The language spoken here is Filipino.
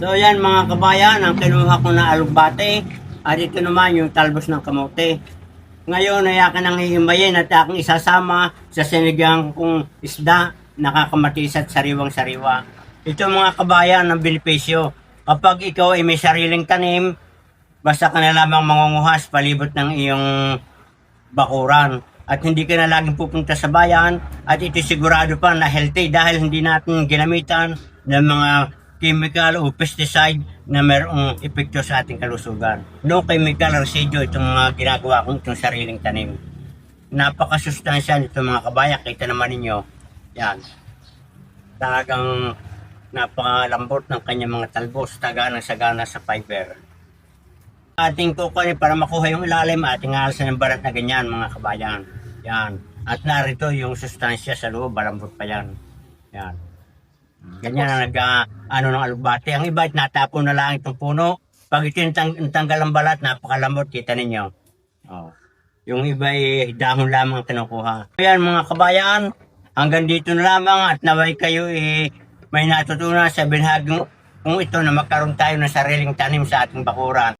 So yan mga kabayan, ang kinuha ko na alugbate at ito naman yung talbos ng kamote. Ngayon ay akin ang hihimayin at aking isasama sa sinigang kong isda, nakakamatis at sariwang-sariwa. Ito mga kabayan ng benepisyo. Kapag ikaw ay may sariling tanim, basta ka na lamang mangunguhas palibot ng iyong bakuran at hindi ka na laging pupunta sa bayan at ito sigurado pa na healthy dahil hindi natin ginamitan ng mga chemical o pesticide na mayroong epekto sa ating kalusugan. No chemical residue itong mga ginagawa kong itong sariling tanim. Napakasustansya nito mga kabaya. Kita naman ninyo. Yan. Talagang napakalambot ng kanyang mga talbos. Taga ng sagana sa fiber ating kukunin para makuha yung ilalim ating alasan ng barat na ganyan mga kabayan. Yan. At narito yung sustansya sa loob, balambot pa yan. Yan. Ganyan ang nag, ano ng alugbate. Ang iba, natapon na lang itong puno. Pag ito yung tang- tanggal ang balat, napakalambot, kita ninyo. Oh. Yung iba ay dahon lamang kinukuha. Ayan mga kabayan, hanggang dito na lamang at naway kayo eh, may natutunan sa binhagang kung ito na magkaroon tayo ng sariling tanim sa ating bakuran.